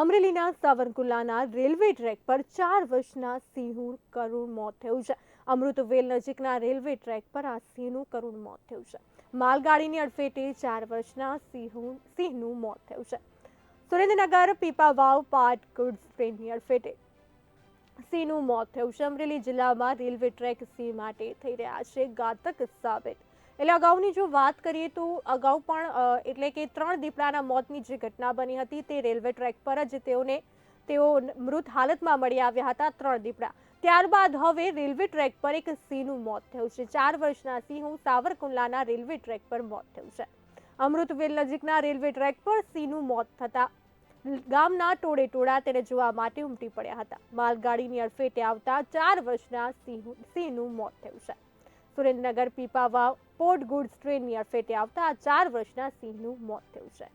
અમરેલીના સાવરકુંડલાના railway track પર ચાર વર્ષના સિંહનું કરુણ મોત થયું છે. અમૃતવેલ નજીકના રેલવે ટ્રેક પર આ સિંહનું કરુણ મોત થયું છે. માલગાડીની અડફેટે ચાર વર્ષના સિંહનું સિંહનું મોત થયું છે. સુરેન્દ્રનગર, પીપાવાવ પાટ ગુડ્સ ટ્રેનની અડફેટે સિંહનું મોત થયું છે. અમરેલી જિલ્લામાં રેલવે ટ્રેક સિંહ માટે થઈ રહ્યા છે ઘાતક સાબિત એટલે અગાઉની જો વાત કરીએ તો અગાઉ પણ એટલે કે ત્રણ દીપડાના મોતની જે ઘટના બની હતી તે રેલવે ટ્રેક પર જ તેઓને, તેઓ મૃત હાલતમાં મળી આવ્યા હતા ત્રણ દીપડા. ત્યારબાદ હવે રેલવે ટ્રેક પર એક સિંહનું મોત થયું છે. ચાર વર્ષના સિંહનું સાવરકુંડલાના રેલવે ટ્રેક પર મોત થયું છે. અમૃતવેલ નજીકના રેલવે ટ્રેક પર સિંહનું મોત થતાં ગામના ટોળે ટોળા તેને જોવા માટે ઉમટી પડ્યા હતા. માલગાડીની અડફેટે આવતા ચાર વર્ષના સિંહ સિંહનું મોત થયું છે. સુરેન્દ્રનગર પીપાવાવ પોર્ટ ગુડ્સ ટ્રેનની અડફેટે આવતા આ ચાર વર્ષના સિંહનું મોત થયું છે.